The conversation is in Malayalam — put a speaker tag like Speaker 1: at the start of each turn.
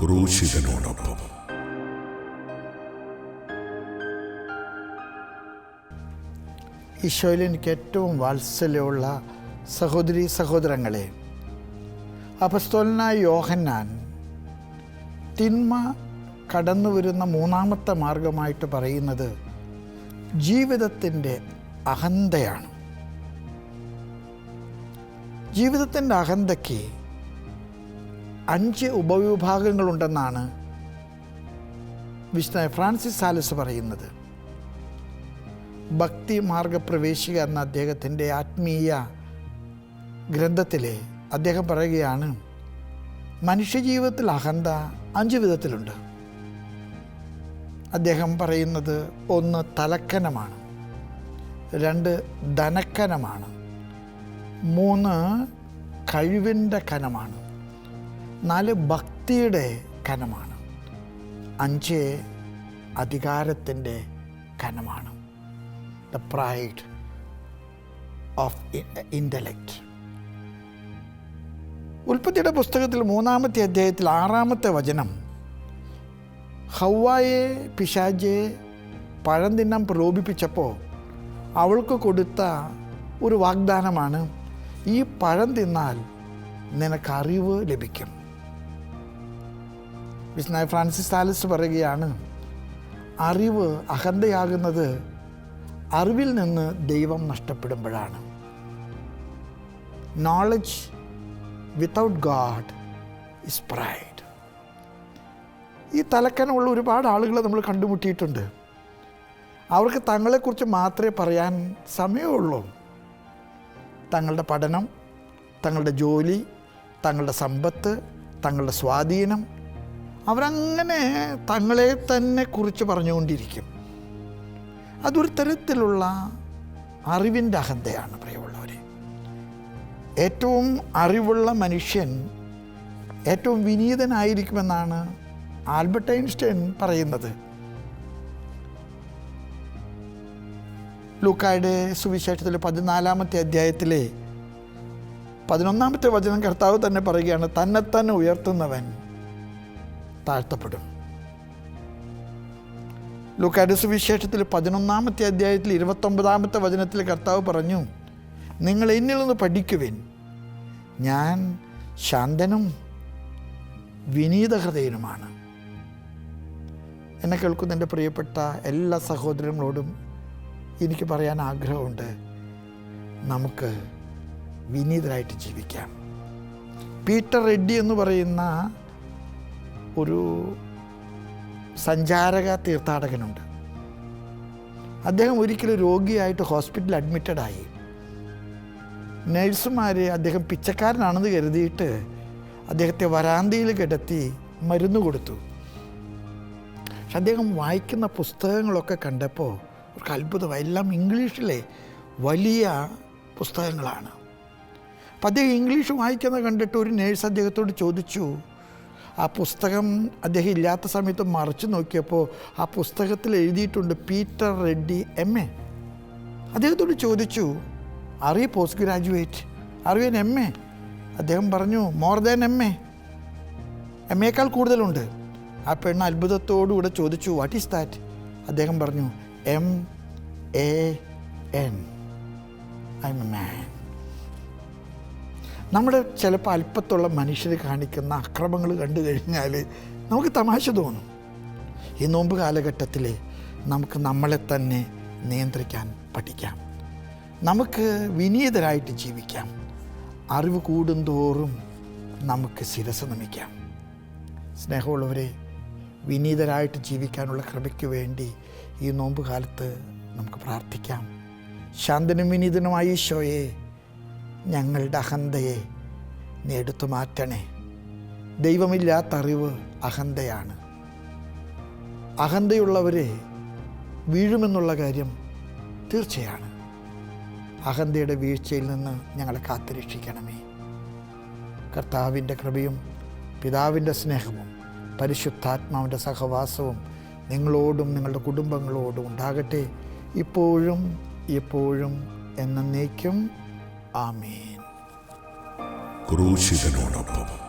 Speaker 1: ക്രൂശിതനോടൊപ്പം.
Speaker 2: ഈശോയിൽ എനിക്ക് ഏറ്റവും വാത്സല്യമുള്ള സഹോദരി സഹോദരങ്ങളെ അപസ്തോലനായ യോഹന്നാൻ തിന്മ കടന്നു വരുന്ന മൂന്നാമത്തെ മാർഗമായിട്ട് പറയുന്നത് ജീവിതത്തിന്റെ അഹന്തയാണ്. ജീവിതത്തിന്റെ അഹന്തയ്ക്ക് അഞ്ച് ഉപവിഭാഗങ്ങളുണ്ടെന്നാണ് വിഷ്ണു ഫ്രാൻസിസ് സാലസ് പറയുന്നത്. ഭക്തി മാർഗപ്രവേശിക എന്ന അദ്ദേഹത്തിന്റെ ആത്മീയ ഗ്രന്ഥത്തിൽ അദ്ദേഹം പറയുകയാണ് മനുഷ്യജീവിതത്തിൽ അഹന്ത അഞ്ച് വിധത്തിലുണ്ട്. അദ്ദേഹം പറയുന്നത് ഒന്ന് തലക്കനമാണ് രണ്ട് ധനക്കനമാണ് മൂന്ന് കഴിവിന്റെ കനമാണ്. നാല് ഭക്തിയുടെ കനമാണ്. അഞ്ച് അധികാരത്തിന്റെ കനമാണ്. ദ പ്രൈഡ് ഓഫ് ഇന്റലക്റ്റ് ഉൽപ്പത്തിയുടെ പുസ്തകത്തിൽ മൂന്നാമത്തെ അധ്യായത്തിൽ ആറാമത്തെ വചനം ഹൗവായെ പിശാജെ പഴം തിന്നാൻ പ്രലോഭിപ്പിച്ചപ്പോൾ അവൾക്ക് കൊടുത്ത ഒരു വാഗ്ദാനമാണ് ഈ പഴം തിന്നാൽ നിനക്ക് അറിവ് ലഭിക്കും. വിസ്നായ ഫ്രാൻസിസ് സാലിസ് പറയുകയാണ് അറിവ് അഹന്തയാകുന്നത് അറിവിൽ നിന്ന് ദൈവം നഷ്ടപ്പെടുമ്പോഴാണ്. Knowledge without God is pride ഈ തലക്കനമുള്ള ഒരുപാട് ആളുകളെ നമ്മൾ കണ്ടുമുട്ടിയിട്ടുണ്ട്. അവർക്ക് തങ്ങളെക്കുറിച്ച് മാത്രമേ പറയാൻ സമയമുള്ളൂ. തങ്ങളുടെ പഠനം തങ്ങളുടെ ജോലി തങ്ങളുടെ സമ്പത്ത് തങ്ങളുടെ സ്വാധീനം അവരങ്ങനെ തങ്ങളെ തന്നെ കുറിച്ച് പറഞ്ഞുകൊണ്ടിരിക്കും. അതൊരു തരത്തിലുള്ള അറിവിന്റെ അഹന്തയാണ് പ്രിയമുള്ളവരെ. ഏറ്റവും അറിവുള്ള മനുഷ്യൻ ഏറ്റവും വിനീതനായിരിക്കുമെന്നാണ് ആൽബർട്ട് ഐൻസ്റ്റൈൻ പറയുന്നത്. ലൂക്കായുടെ സുവിശേഷത്തിലെ പതിനാലാമത്തെ അധ്യായത്തിലെ പതിനൊന്നാമത്തെ വചനം കർത്താവ് തന്നെ പറയുകയാണ് തന്നെത്തന്നെ ഉയർത്തുന്നവൻ താഴ്ത്തപ്പെടും. ലൂക്കായുടെ സുവിശേഷത്തിൽ പതിനൊന്നാമത്തെ അധ്യായത്തിൽ ഇരുപത്തൊമ്പതാമത്തെ വചനത്തിൽ കർത്താവ് പറഞ്ഞു നിങ്ങൾ എന്നിൽ നിന്ന് പഠിക്കുവിൻ. ഞാൻ ശാന്തനും വിനീതഹൃദയനുമാണ്. എന്നെ കേൾക്കുന്ന എന്റെ പ്രിയപ്പെട്ട എല്ലാ സഹോദരങ്ങളോടും എനിക്ക് പറയാൻ ആഗ്രഹമുണ്ട്. നമുക്ക് വിനീതരായിട്ട് ജീവിക്കാം. പീറ്റർ റെഡ്ഡി എന്ന് പറയുന്ന ഒരു സഞ്ചാരക തീർത്ഥാടകനുണ്ട്. അദ്ദേഹം ഒരിക്കലും രോഗിയായിട്ട് ഹോസ്പിറ്റലിൽ അഡ്മിറ്റഡായി നേഴ്സുമാർ അദ്ദേഹം പിച്ചക്കാരനാണെന്ന് കരുതിയിട്ട് അദ്ദേഹത്തെ വരാന്തയിൽ കിടത്തി മരുന്ന് കൊടുത്തു. പക്ഷെ അദ്ദേഹം വായിക്കുന്ന പുസ്തകങ്ങളൊക്കെ കണ്ടപ്പോൾ ഒരു അത്ഭുതമായി. എല്ലാം ഇംഗ്ലീഷിലെ വലിയ പുസ്തകങ്ങളാണ്. അപ്പം അദ്ദേഹം ഇംഗ്ലീഷ് വായിക്കുന്നത് കണ്ടിട്ട് ഒരു നേഴ്സ് അദ്ദേഹത്തോട് ചോദിച്ചു ആ പുസ്തകം അദ്ദേഹം ഇല്ലാത്ത സമയത്ത് മറിച്ച് നോക്കിയപ്പോൾ ആ പുസ്തകത്തിൽ എഴുതിയിട്ടുണ്ട് പീറ്റർ റെഡ്ഡി എം എ. അദ്ദേഹത്തോട് ചോദിച്ചു അറിയ പോസ്റ്റ് ഗ്രാജുവേറ്റ് അറിയൻ എം എ അദ്ദേഹം പറഞ്ഞു more than M A M എക്കാൾ കൂടുതലുണ്ട്. ആ പെണ്ണ് അത്ഭുതത്തോടുകൂടെ ചോദിച്ചു വാട്ട് ഈസ് ദാറ്റ് അദ്ദേഹം പറഞ്ഞു M A N. I am a man നമ്മുടെ ചിലപ്പോൾ അല്പത്തുള്ള മനുഷ്യർ കാണിക്കുന്ന അക്രമങ്ങൾ കണ്ടു കഴിഞ്ഞാൽ നമുക്ക് തമാശ തോന്നും. ഈ നോമ്പ് കാലഘട്ടത്തിൽ നമുക്ക് നമ്മളെ തന്നെ നിയന്ത്രിക്കാൻ പഠിക്കാം. നമുക്ക് വിനീതരായിട്ട് ജീവിക്കാം. അറിവ് കൂടുന്തോറും നമുക്ക് ശിരസ് നമിക്കാം. സ്നേഹമുള്ളവരെ വിനീതരായിട്ട് ജീവിക്കാനുള്ള കൃപയ്ക്ക് വേണ്ടി ഈ നോമ്പ് കാലത്ത് നമുക്ക് പ്രാർത്ഥിക്കാം. ശാന്തനും വിനീതനുമായ ഈശോയെ ഞങ്ങളുടെ അഹന്തയെ നീ എടുത്തു മാറ്റണേ. ദൈവമില്ലാത്ത അറിവ് അഹന്തയാണ്. അഹന്തയുള്ളവരെ വീഴുമെന്നുള്ള കാര്യം തീർച്ചയാണ്. അഹന്തയുടെ വീഴ്ചയിൽ നിന്ന് ഞങ്ങളെ കാത്തുരക്ഷിക്കണമേ. കർത്താവിന്റെ കൃപയും പിതാവിന്റെ സ്നേഹവും പരിശുദ്ധാത്മാവിന്റെ സഹവാസവും നിങ്ങളോടും നിങ്ങളുടെ കുടുംബങ്ങളോടും ഉണ്ടാകട്ടെ. ഇപ്പോഴും എപ്പോഴും എന്നേക്കും. ആമേൻ.
Speaker 1: ക്രൂശിതനോടൊപ്പം